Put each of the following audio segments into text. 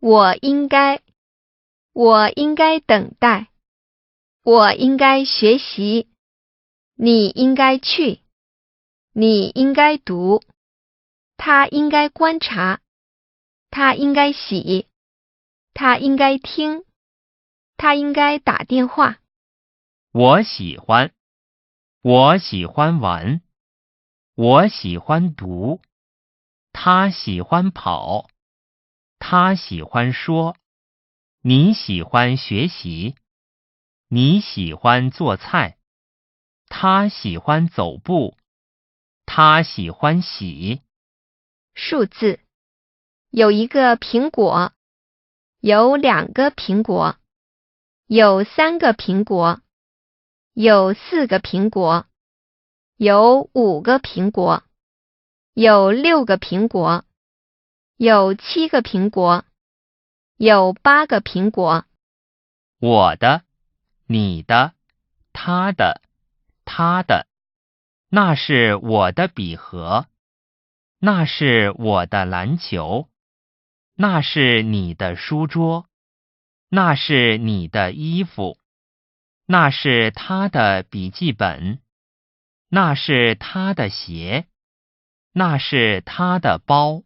我应该，我应该等待，我应该学习，你应该去，你应该读，他应该观察，他应该洗，他应该听，他应该打电话。我喜欢，我喜欢玩，我喜欢读，他喜欢跑，他喜欢说，你喜欢学习，你喜欢做菜，他喜欢走步，他喜欢洗。数字有一个苹果，有两个苹果，有三个苹果。有四个苹果，有五个苹果，有六个苹果，有七个苹果，有八个苹果。我的，你的，他的，他的，那是我的笔盒，那是我的篮球，那是你的书桌，那是你的衣服。那是他的笔记本，那是他的鞋，那是他的包，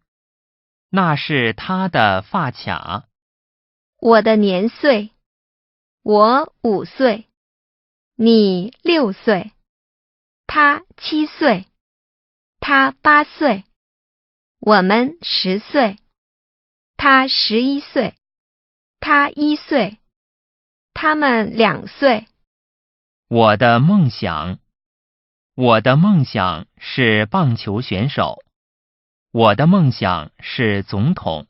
那是他的发卡。我的年岁，我五岁，你六岁，他七岁，他八岁，我们十岁，他十一岁，他一岁，他们两岁。我的梦想，我的梦想是棒球选手。我的梦想是总统。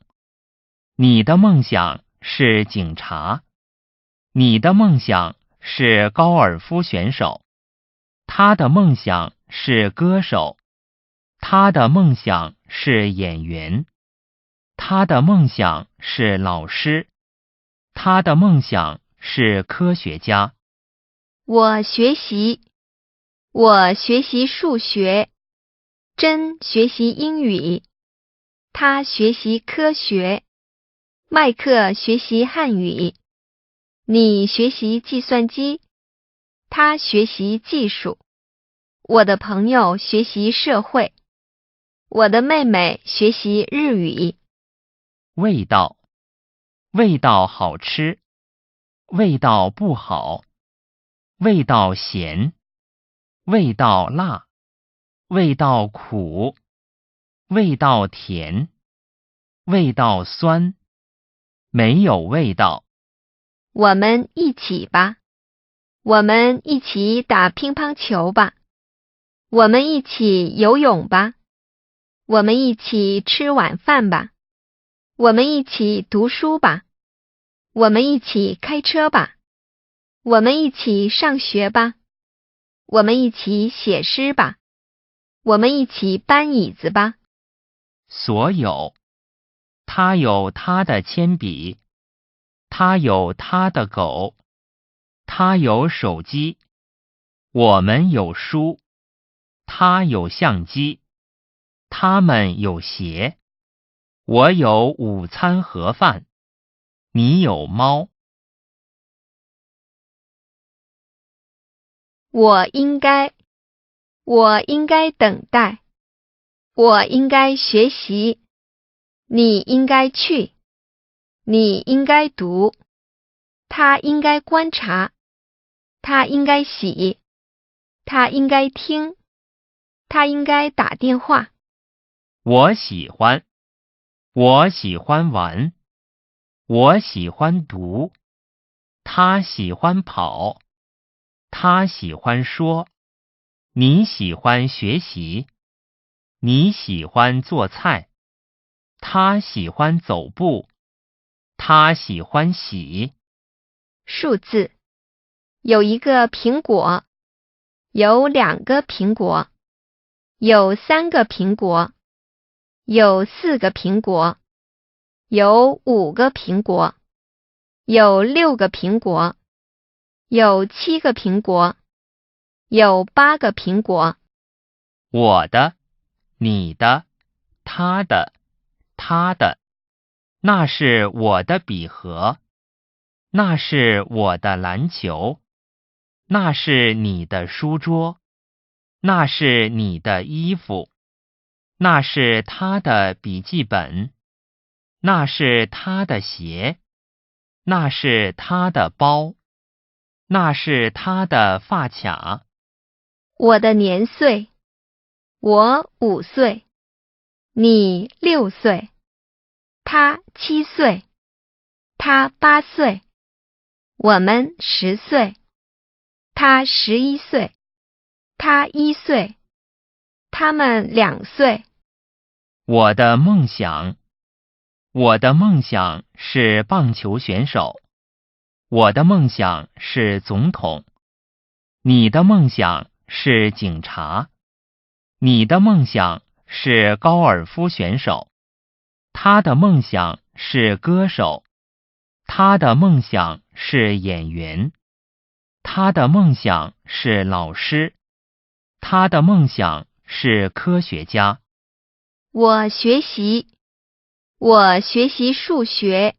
你的梦想是警察。你的梦想是高尔夫选手。他的梦想是歌手。他的梦想是演员。他的梦想是老师。他的梦想是科学家。我学习，我学习数学，真学习英语，他学习科学，麦克学习汉语，你学习计算机，他学习技术，我的朋友学习社会，我的妹妹学习日语。味道，味道好吃，味道不好。味道咸，味道辣，味道苦，味道甜，味道酸，没有味道。我们一起吧，我们一起打乒乓球吧，我们一起游泳吧，我们一起吃晚饭吧，我们一起读书吧，我们一起开车吧。我们一起上学吧，我们一起写诗吧，我们一起搬椅子吧。所有，他有他的铅笔，他有他的狗，他有手机，我们有书，他有相机，他们有鞋，我有午餐盒饭，你有猫。我应该，我应该等待，我应该学习，你应该去，你应该读，他应该观察，他应该洗，他应该听，他应该打电话。我喜欢，我喜欢玩，我喜欢读，他喜欢跑。他喜欢说，你喜欢学习，你喜欢做菜，他喜欢走步，他喜欢洗。数字有一个苹果，有两个苹果，有三个苹果，有四个苹果，有五个苹果，有六个苹果。有七个苹果，有八个苹果。我的，你的，他的，他的，那是我的笔盒，那是我的篮球，那是你的书桌，那是你的衣服，那是他的笔记本，那是他的鞋，那是他的包，那是他的发卡。我的年岁，我五岁，你六岁，他七岁，他八岁，我们十岁，他十一岁，他一岁，他们两岁。我的梦想，我的梦想是棒球选手，我的梦想是总统，你的梦想。是警察，你的梦想是高尔夫选手，他的梦想是歌手，他的梦想是演员，他的梦想是老师，他的梦想是科学家。我学习，我学习数学，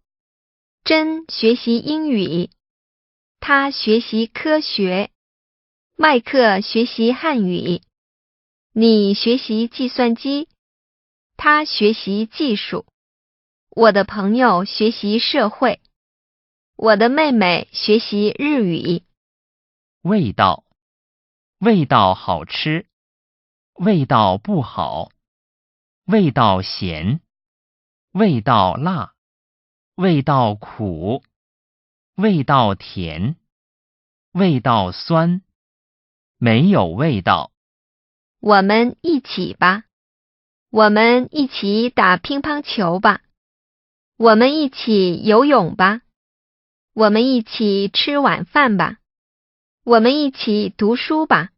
真学习英语，他学习科学。麦克学习汉语，你学习计算机，他学习技术。我的朋友学习社会，我的妹妹学习日语。味道，味道好吃，味道不好，味道咸，味道辣，味道苦，味道甜，味道酸。没有味道。我们一起吧，我们一起打乒乓球吧，我们一起游泳吧，我们一起吃晚饭吧，我们一起读书吧，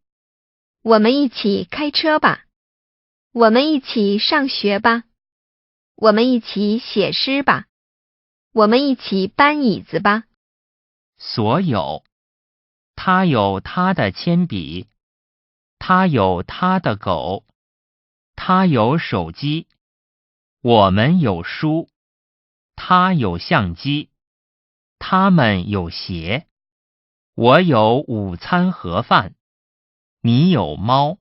我们一起开车吧，我们一起上学吧，我们一起写诗吧，我们一起搬椅子吧。所有。他有他的铅笔，他有他的狗，他有手机，我们有书，他有相机，他们有鞋，我有午餐盒饭，你有猫。